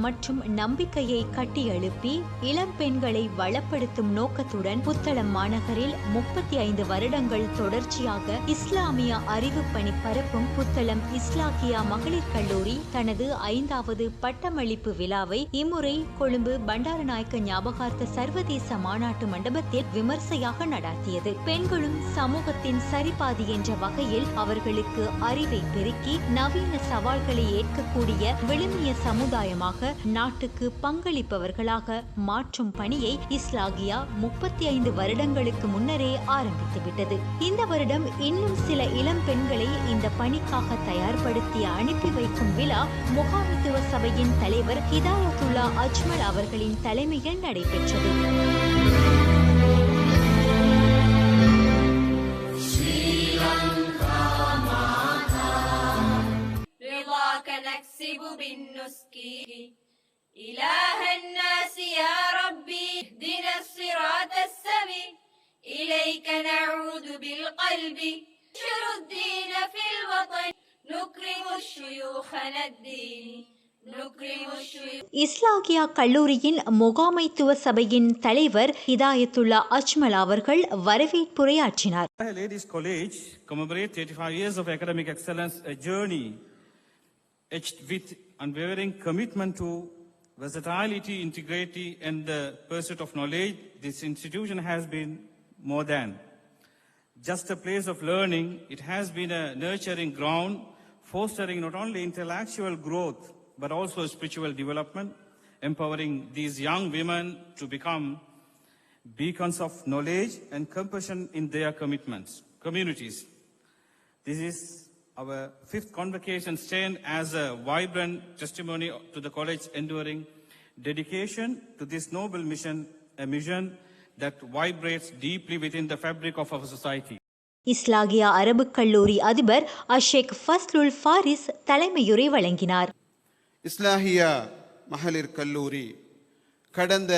மற்றும் நம்பிக்கையை கட்டியெழுப்பி இளம் பெண்களை வளப்படுத்தும் நோக்கத்துடன் புத்தளம் மாநகரில் முப்பத்தி ஐந்து வருடங்கள் தொடர்ச்சியாக இஸ்லாமிய அறிவு பணி பரப்பும் புத்தளம் இஸ்லாக்கியா மகளிர் கல்லூரி தனது ஐந்தாவது பட்டமளிப்பு விழாவை இம்முறை கொழும்பு பண்டாரநாயக்க ஞாபகார்த்த சர்வதேச மாநாட்டு மண்டபத்தில் விமர்சையாக நடாத்தியது. பெண்களும் சமூகத்தின் சரிபாதி என்ற வகையில் அவர்களுக்கு அறிவை பெருக்கி நவீன சவால்களை ஏற்கக்கூடிய விழுமிய சமுதாயமாக நாட்டுக்கு பங்களிப்பவர்களாக மாற்றும் பணியை இஸ்லாகியா முப்பத்தி ஐந்து வருடங்களுக்கு முன்னரே ஆரம்பித்துவிட்டது இந்த வருடம் இன்னும் சில இளம் பெண்களை இந்த பணிக்காக தயார்படுத்தி அனுப்பி வைக்கும் விழா முகாமித்துவ சபையின் தலைவர் ஹிதாயத்துல்லா அஜ்மல் அவர்களின் தலைமையில் நடைபெற்றது رضاك نكسب بالنسك إله الناس يا ربي اهدنا الصراط السوي إليك نعود بالقلب ننشر الدين في الوطن نكرم شيوخنا الدين نكرم الشيوخ இஸ்லாகியா கல்லூரியின் முகாமைத்துவ சபையின் தலைவர் ஹிதாயத்துல்லா அஜ்மல் அவர்கள் வரவேற்புரையாற்றினார் Sahel Ladies College commemorates 85 years of academic excellence, a journey etched with unwavering commitment to versatility, integrity, and the pursuit of knowledge. This institution has been more than just a place of learning. It has been a nurturing ground, fostering not only intellectual growth, but also spiritual development, empowering these young women to become beacons of knowledge and compassion in their commitments, communities. This is our fifth convocation stand as a vibrant testimony to the college's enduring dedication to this noble mission, a mission that vibrates deeply within the fabric of our society. இஸ்லாகியா அரபுக் கல்லூரி அதிபர் அஷேக் ஃபஸ்லுல் ஃபாரிஸ் தலைமையுரை வழங்கினார் இஸ்லாஹியா மகளிர் கல்லூரி கடந்த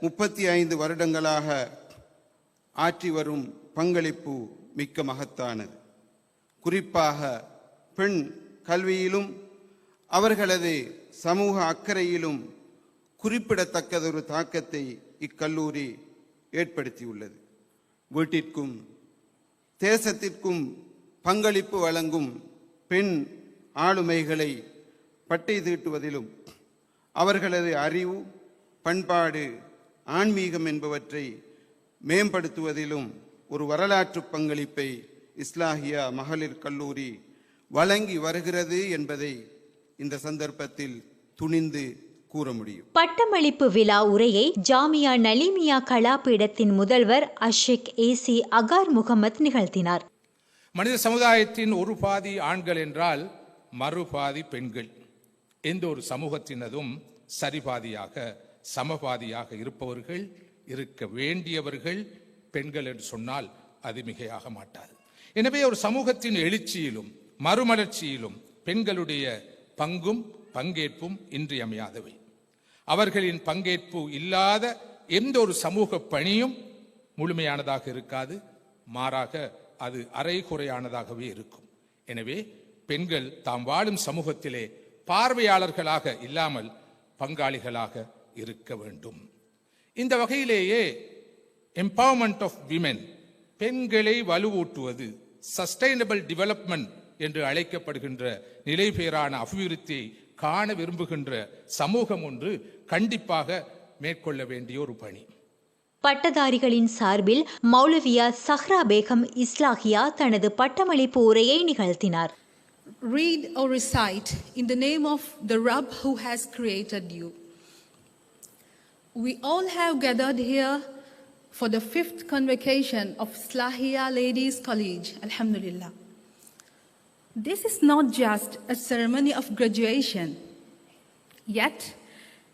முப்பத்தி ஐந்து வருடங்களாக ஆற்றி வரும் பங்களிப்பு மிக்க மகத்தானது குறிப்பாக பெண் கல்வியிலும் அவர்களது சமூக அக்கறையிலும் குறிப்பிடத்தக்கதொரு தாக்கத்தை இக்கல்லூரி ஏற்படுத்தியுள்ளது. வீட்டிற்கும் தேசத்திற்கும் பங்களிப்பு வழங்கும் பெண் ஆளுமைகளை பட்டை தீட்டுவதிலும் அவர்களது அறிவு பண்பாடு ஆன்மீகம் என்பவற்றை மேம்படுத்துவதிலும் ஒரு வரலாற்று பங்களிப்பை இஸ்லாஹியா மகளிர் கல்லூரி வழங்கி வருகிறது என்பதை இந்த சந்தர்ப்பத்தில் துணிந்து கூற முடியும். பட்டமளிப்பு விழா உரையை ஜாமியா நலீமியா கலாபீடத்தின் முதல்வர் அஷேக் ஏசி அகார் முகமது நிகழ்த்தினார். மனித சமுதாயத்தின் ஒரு பாதி ஆண்கள் என்றால் மறுபாதி பெண்கள். எந்த ஒரு சமூகத்தினதும் சரிபாதியாக சமபாதியாக இருப்பவர்கள் இருக்க வேண்டியவர்கள் பெண்கள் என்று சொன்னால் அது மிகையாக மாட்டாது. எனவே ஒரு சமூகத்தின் எழுச்சியிலும் மறுமலர்ச்சியிலும் பெண்களுடைய பங்கும் பங்கேற்பும் இன்றியமையாதவை. அவர்களின் பங்கேற்பு இல்லாத எந்த ஒரு சமூக பணியும் முழுமையானதாக இருக்காது. மாறாக அது அரைகுறையானதாகவே இருக்கும். எனவே பெண்கள் தாம் வாழும் சமூகத்திலே பார்வையாளர்களாக இல்லாமல் பங்காளிகளாக இருக்க வேண்டும். இந்த வகையிலேயே எம்பவர்மெண்ட் ஆஃப் விமென் பெண்களை வலுவூட்டுவது சஸ்டைனபிள் டெவலப்மெண்ட் என்று அழைக்கப்படுகின்ற நிலைபேறான அபிவிருத்தியை காண விரும்புகின்ற சமூகம் ஒன்று கண்டிப்பாக மேற்கொள்ள வேண்டிய ஒரு பணி பட்டதாரிகளின் சார்பில் மௌலவியா சஹ்ரா பேகம் இஸ்லாகியா தனது பட்டமளிப்பு உரையை நிகழ்த்தினார் read or recite in the name of the Rabb who has created you. We all have gathered here for the fifth convocation of Slahia Ladies College, Alhamdulillah. This is not just a ceremony of graduation, yet,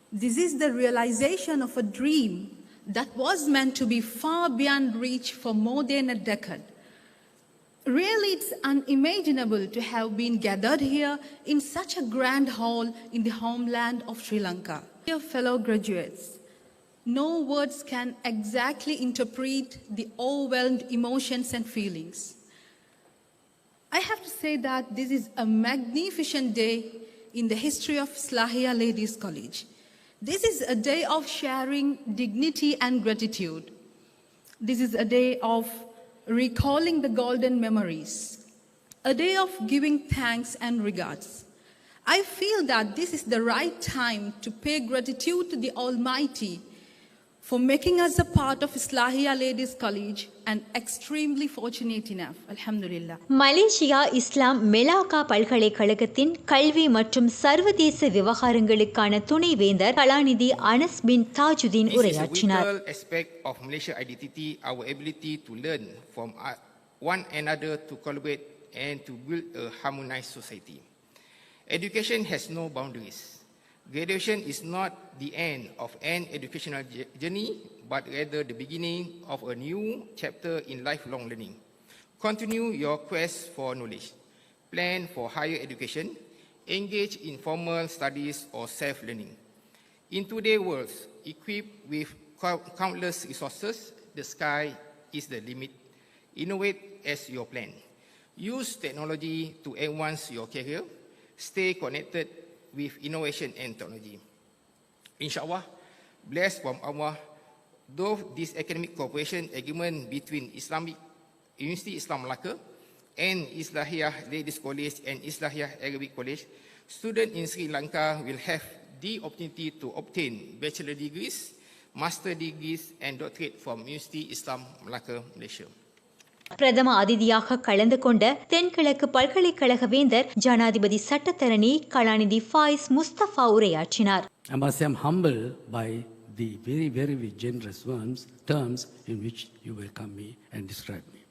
this is the realization of a dream that was meant to be far beyond reach for more than a decade. Really, it's unimaginable to have been gathered here in such a grand hall in the homeland of Sri Lanka. Dear fellow graduates, no words can exactly interpret the overwhelmed emotions and feelings. I have to say that this is a magnificent day in the history of Slahia Ladies College. This is a day of sharing dignity and gratitude. This is a day of recalling the golden memories, a day of giving thanks and regards. I feel that this is the right time to pay gratitude to the Almighty for making us a part of Islahia Ladies College and extremely fortunate enough. Alhamdulillah. Malaysia இஸ்லாம் மெலாக்கா பல்கலைக்கழகத்தின் கல்வி மற்றும் சர்வதேச விவகாரங்களுக்கான துணைவேந்தர் கலாநிதி அனஸ் பின் Tajuddin This is a உரையாற்றினார் vital aspect of Malaysia identity, our ability to learn from uh, one another to collaborate and to build a harmonized society. Education has no boundaries. Graduation is not the end of an educational journey, but rather the beginning of a new chapter in lifelong learning. Continue your quest for knowledge. Plan for higher education. Engage in formal studies or self-learning. In today's world, equipped with cou- countless resources, the sky is the limit. Innovate as your plan. Use technology to advance your career. Stay connected with innovation and technology. Inshallah, blessed from Allah, though this academic cooperation agreement between Islamic University Islam Malacca and Islahiyah Ladies College and Islahiyah Arabic College, students in Sri Lanka will have the opportunity to obtain bachelor degrees, master degrees and doctorate from University Islam Malacca, Malaysia. பிரதம அதிதியாக கலந்து கொண்ட தென்கிழக்கு பல்கலைக்கழக வேந்தர் ஜனாதிபதி சட்டத்தரணி கலாநிதி ஃபாயிஸ் முஸ்தபா உரையாற்றினார் I must say I'm humbled by the very, very generous terms, terms in which you welcome me and describe me.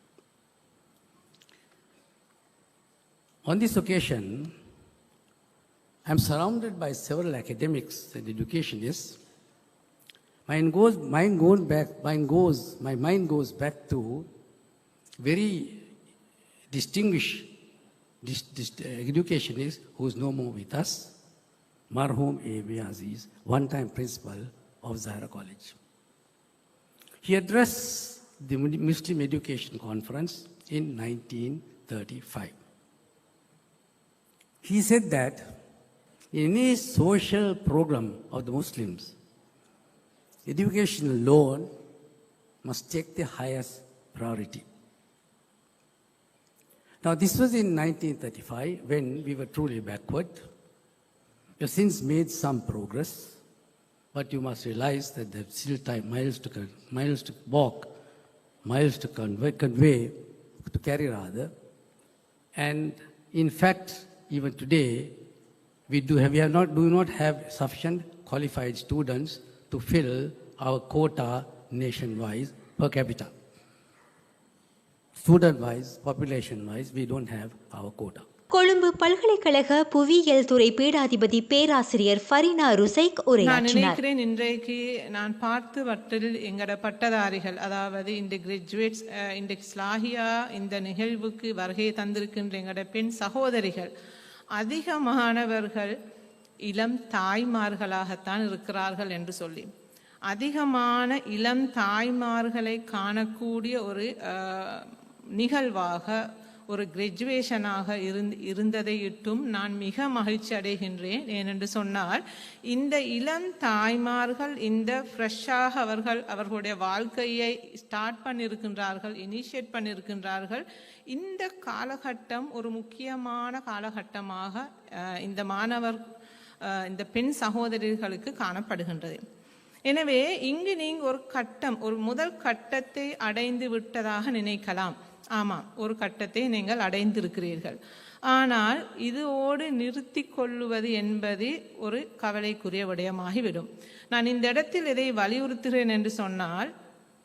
On this occasion, I'm surrounded by several academics and educationists. Mine goes, mine goes back, mine goes, my mind goes back to very distinguished dis, dis, uh, educationist who is no more with us, Marhum A.B. Aziz, one-time principal of Zahra College. He addressed the Muslim Education Conference in 1935. He said that in any social program of the Muslims, education alone must take the highest priority. Now, this was in 1935 when we were truly backward. We have since made some progress, but you must realize that there are still time, miles to, miles to walk, miles to convey, convey, to carry rather. And in fact, even today, we do have, we have not, do not have sufficient qualified students to fill our quota nation-wise per capita. We don't have our quota. Colombo பல்கலைக்கழக புவியியல் துறை பீடாதிபதி பேராசிரியர் ஃபரினா ருசைக் நான் நினைக்கிறேன் இன்றைக்கு நான் பார்த்து வட்டில் எங்களோட பட்டதாரிகள் அதாவது இந்த கிராஜுவேட்ஸ் இந்த ஸ்லாஹியா இந்த நிகழ்வுக்கு வருகை தந்திருக்கின்ற எங்களோட பெண் சகோதரிகள் அதிகமானவர்கள் இளம் தாய்மார்களாகத்தான் இருக்கிறார்கள் என்று சொல்லி அதிகமான இளம் தாய்மார்களை காணக்கூடிய ஒரு அஹ், நிகழ்வாக ஒரு கிரெஜுவேஷனாக இருந்து இருந்ததை இட்டும் நான் மிக மகிழ்ச்சி அடைகின்றேன். ஏனென்று சொன்னால் இந்த இளம் தாய்மார்கள் இந்த ஃப்ரெஷ்ஷாக அவர்கள் அவர்களுடைய வாழ்க்கையை ஸ்டார்ட் பண்ணியிருக்கின்றார்கள் இனிஷியேட் பண்ணியிருக்கின்றார்கள். இந்த காலகட்டம் ஒரு முக்கியமான காலகட்டமாக இந்த மாணவர் இந்த பெண் சகோதரிகளுக்கு காணப்படுகின்றது. எனவே இங்கு நீங்கள் ஒரு கட்டம் ஒரு முதல் கட்டத்தை அடைந்து விட்டதாக நினைக்கலாம். ஆமாம் ஒரு கட்டத்தை நீங்கள் அடைந்திருக்கிறீர்கள். ஆனால் இதோடு நிறுத்தி கொள்ளுவது என்பது ஒரு கவலைக்குரிய விடயமாகிவிடும். நான் இந்த இடத்தில் இதை வலியுறுத்துகிறேன் என்று சொன்னால்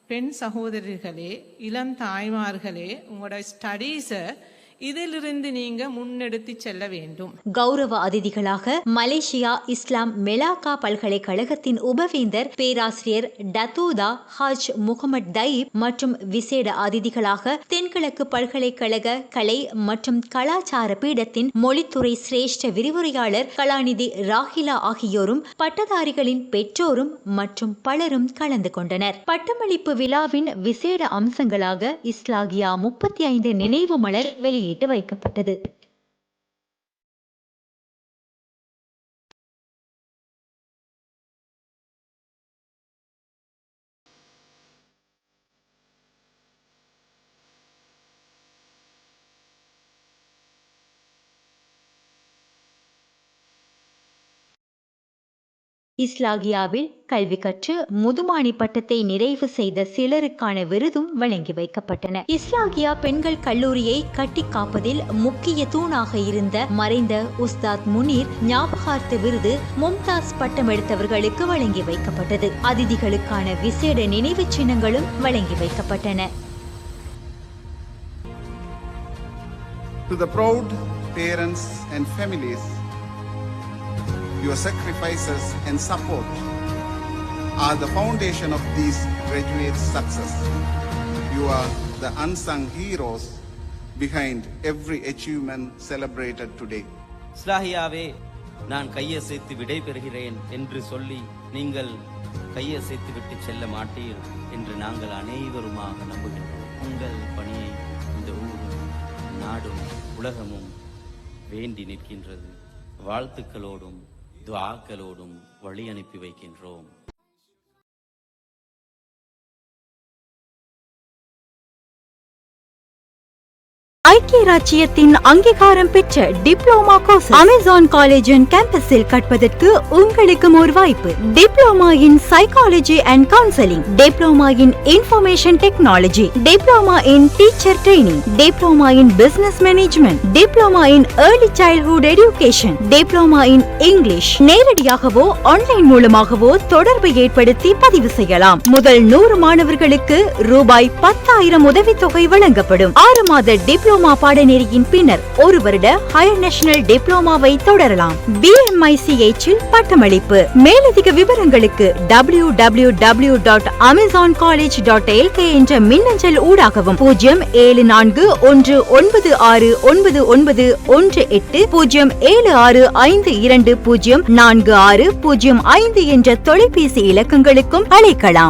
பெண் சகோதரிகளே இளம் தாய்மார்களே உங்களோட ஸ்டடீஸை இதிலிருந்து நீங்க முன்னெடுத்து செல்ல வேண்டும். கௌரவ அதிதிகளாக மலேசியா இஸ்லாம் மெலாக்கா பல்கலைக்கழகத்தின் உபவேந்தர் பேராசிரியர் டத்தூதா ஹாஜ் முகமது தைப் மற்றும் விசேட அதிதிகளாக தென்கிழக்கு பல்கலைக்கழக கலை மற்றும் கலாச்சார பீடத்தின் மொழித்துறை சிரேஷ்ட விரிவுரையாளர் கலாநிதி ராஹிலா ஆகியோரும் பட்டதாரிகளின் பெற்றோரும் மற்றும் பலரும் கலந்து கொண்டனர். பட்டமளிப்பு விழாவின் விசேட அம்சங்களாக இஸ்லாகியா முப்பத்தி ஐந்து நினைவு மலர் வெளியிட்டு வைக்கப்பட்டது. இஸ்லாகியாவில் கல்வி கற்று முதுமானி பட்டத்தை நிறைவு செய்த சிலருக்கான விருதும் வழங்கி வைக்கப்பட்டன. இஸ்லாகியா பெண்கள் கல்லூரியை கட்டி காப்பதில் முக்கிய தூணாக இருந்த மறைந்த உஸ்தாத் முனீர் ஞாபகார்த்த விருது மும்தாஸ் பட்டம் எடுத்தவர்களுக்கு வழங்கி வைக்கப்பட்டது. அதிதிகளுக்கான விசேட நினைவு சின்னங்களும் வழங்கி வைக்கப்பட்டன. To the proud parents and families, your sacrifices and support are the foundation of these graduates' success. You are the unsung heroes behind every achievement celebrated today. ஸ்லாஹியாவே நான் கையசைத்து விடை பெறுகிறேன் என்று சொல்லி நீங்கள் கையசைத்து விட்டு செல்ல மாட்டீர் என்று நாங்கள் அனைவருமாக நம்புகிறோம் உங்கள் பணியை இந்த ஊரும் நாடும் உலகமும் வேண்டி நிற்கின்றது வாழ்த்துக்களோடும் துவாக்களோடும் வழி அனுப்பி வைக்கின்றோம். ஐக்கிய ராஜ்யத்தின் அங்கீகாரம் பெற்ற டிப்ளோமா கோர்ஸ் அமேசான் காலேஜின் கேம்பஸில் கற்பதற்கு உங்களுக்கும் ஒரு வாய்ப்பு. Diploma in psychology and counselling diploma in information technology diploma in teacher training diploma in business management diploma in early childhood education diploma in English நேரடியாகவோ ஆன்லைன் மூலமாகவோ தொடர்பு ஏற்படுத்தி பதிவு செய்யலாம். முதல் நூறு மாணவர்களுக்கு ரூபாய் பத்தாயிரம் உதவித்தொகை வழங்கப்படும். ஆறு மாத டிப்ளோமா பாடநெறியின் பின்னர் ஒரு வருட ஹையர் நேஷனல் டிப்ளோமாவை தொடரலாம். பிஎம்ஐசிஎச் பட்டமளிப்பு. மேலதிக விவரங்களுக்கு W W W dot Amazon college dot LK என்ற மின்னஞ்சல் ஊடாகவும் பூஜ்ஜியம் ஏழு நான்கு ஒன்று ஒன்பது ஆறு ஒன்பது ஒன்பது ஒன்று எட்டு பூஜ்ஜியம் ஏழு ஆறு ஐந்து இரண்டு பூஜ்ஜியம் நான்கு ஆறு பூஜ்ஜியம் ஐந்து என்ற தொலைபேசி இலக்கங்களுக்கும் அழைக்கலாம்.